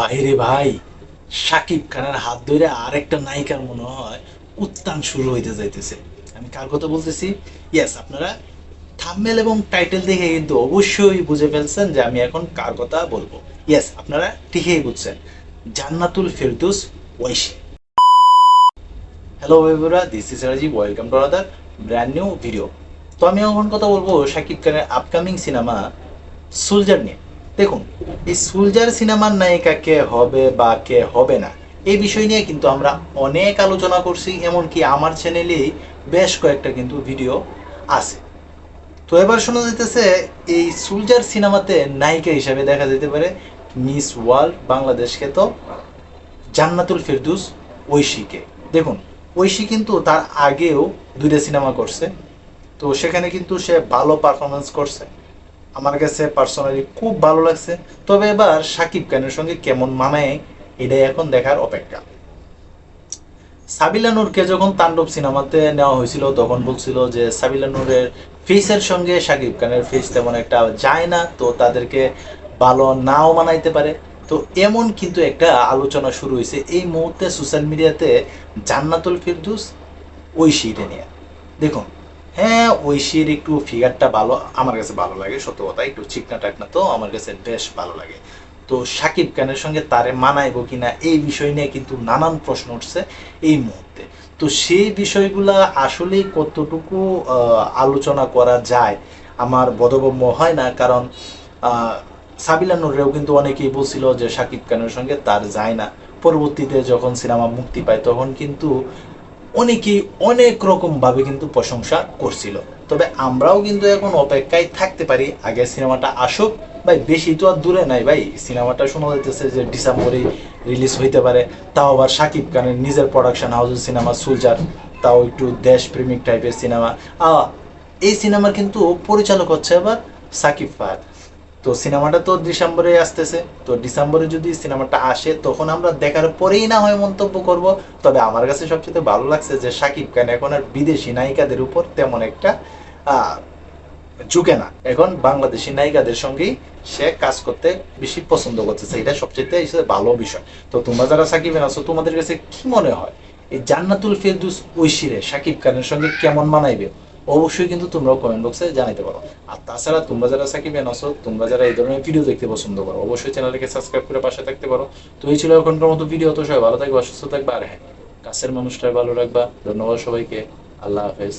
বাইরে ভাই, সাকিব খানের হাত ধরে আরেকটা নায়িকার মনে হয় উত্তান শুরু হইতে যাইতেছে। আমি কার কথা বলতেছি? ইয়েস আপনারা থাম্বেল এবং টাইটেল দেখে কিন্তু অবশ্যই বুঝে ফেলছেন যে আমি এখন কার কথা বলব। ইয়েস আপনারা ঠিকই বুঝছেন। Jannatul Ferdous, ওয়াইশি। Hello everyone this is Rajib welcome to other brand new video তো আমি এখন কথা বলব শাকিব খানের আপকামিং সিনেমা সুলজার নিয়ে। দেখুন, এই সুলজার সিনেমার নায়িকা কে হবে বা কে হবে না, এই বিষয় নিয়ে কিন্তু আমরা অনেক আলোচনা করছি, এমনকি আমার চ্যানেলেই বেশ কয়েকটা কিন্তু ভিডিও আছে। তো এবার শোনা যেতেছে এই সুলজার সিনেমাতে নায়িকা হিসাবে দেখা যেতে পারে মিস ওয়ার্ল্ড, বাংলাদেশকে তো জান্নাতুল ফেরদুস, ঐশীকে। দেখুন, ঐশী কিন্তু তার আগেও দুইটা সিনেমা করছে, তো সেখানে কিন্তু সে ভালো পারফরমেন্স করছে। আমার কাছে পার্সোনালি খুব ভালো লাগছে। তবে এবার সাকিব খানের সঙ্গে কেমন মানায়, এটাই এখন দেখার অপেক্ষা। সাবিলা নূরকে যখন তাণ্ডব সিনেমাতে নেওয়া হয়েছিল, তখন বলছিল যে সাবিলা নূরের ফেসের সঙ্গে সাকিব খানের ফেস তেমন একটা যায় না, তো তাদেরকে ভালো নাও মানাইতে পারে। তো এমন কিন্তু একটা আলোচনা শুরু হয়েছে। এই মুহূর্তে সোশ্যাল মিডিয়াতে জান্নাতুল ফিরদুস ঐশীরে নিয়ে দেখুন হ্যাঁ ঐশীর একটু ফিগারটা ভালো, আমার কাছে ভালো লাগে, সত্য কথা, একটু চিকনা টাকনা তো, আমার কাছে বেশ ভালো লাগে। তো সাকিব খানের সঙ্গে তারে মানাইবো কিনা, এই বিষয় নিয়ে কিন্তু নানান প্রশ্ন উঠছে এই মুহূর্তে। তো সেই বিষয়গুলা আসলেই কতটুকু আলোচনা করা যায় আমার বোধগম্য হয় না, কারণ সাবিলা নূরেও কিন্তু অনেকেই বলছিল যে সাকিব খানের সঙ্গে তার যায় না। পরবর্তীতে যখন সিনেমা মুক্তি পায়, তখন কিন্তু অনেকেই অনেক রকম ভাবে কিন্তু প্রশংসা করছিল। তবে আমরাও কিন্তু এখন অপেক্ষায় থাকতে পারি। আগে সিনেমাটা আসুক। ভাই, বেশি তো আর দূরে নাই ভাই। সিনেমাটা শোনা যাইতেছে যে ডিসেম্বরে রিলিজ হইতে পারে। তাও আবার সাকিব খানের নিজের প্রোডাকশন হাউসের সিনেমা সুলজার। তাও একটু দেশপ্রেমিক টাইপের সিনেমা। এই সিনেমার কিন্তু পরিচালক হচ্ছে এবার সাকিব ফাহাদ। তো সিনেমাটা তো ডিসেম্বরে আসতেছে। তো ডিসেম্বরে যদি সিনেমাটা আসে, তখন আমরা দেখার পরেই না হয় মন্তব্য করব। তবে আমার কাছে সবচেয়ে ভালো লাগছে যে সাকিব খান এখন আর বিদেশি নায়িকাদের উপর তেমন একটা ঝুঁকে না। এখন বাংলাদেশি নায়িকাদের সঙ্গেই সে কাজ করতে বেশি পছন্দ করতেছে। এটা সবচেয়ে ভালো বিষয়। তো তোমরা যারা সাকিবেন আছো, তোমাদের কাছে কি মনে হয়? এই জান্নাতুল ফেরদুস ঐশিরে সাকিব খানের সঙ্গে কেমন মানাইবে? অবশ্যই কিন্তু তোমরাও কমেন্ট বক্সে জানাতে পারো। আর তাছাড়া তোমরা যারা সাকিব আসো তোমরা যারা এই ধরনের ভিডিও দেখতে পছন্দ করো, অবশ্যই চ্যানেলকে সাবস্ক্রাইব করে পাশে থাকতে পারো। তো এই ছিল এখনকার মতো ভিডিও তো সবাই ভালো থাকবে অসুস্থ থাকবে, আর হ্যাঁ কাছের মানুষটাই ভালো রাখবা। ধন্যবাদ সবাইকে। আল্লাহ হাফেজ।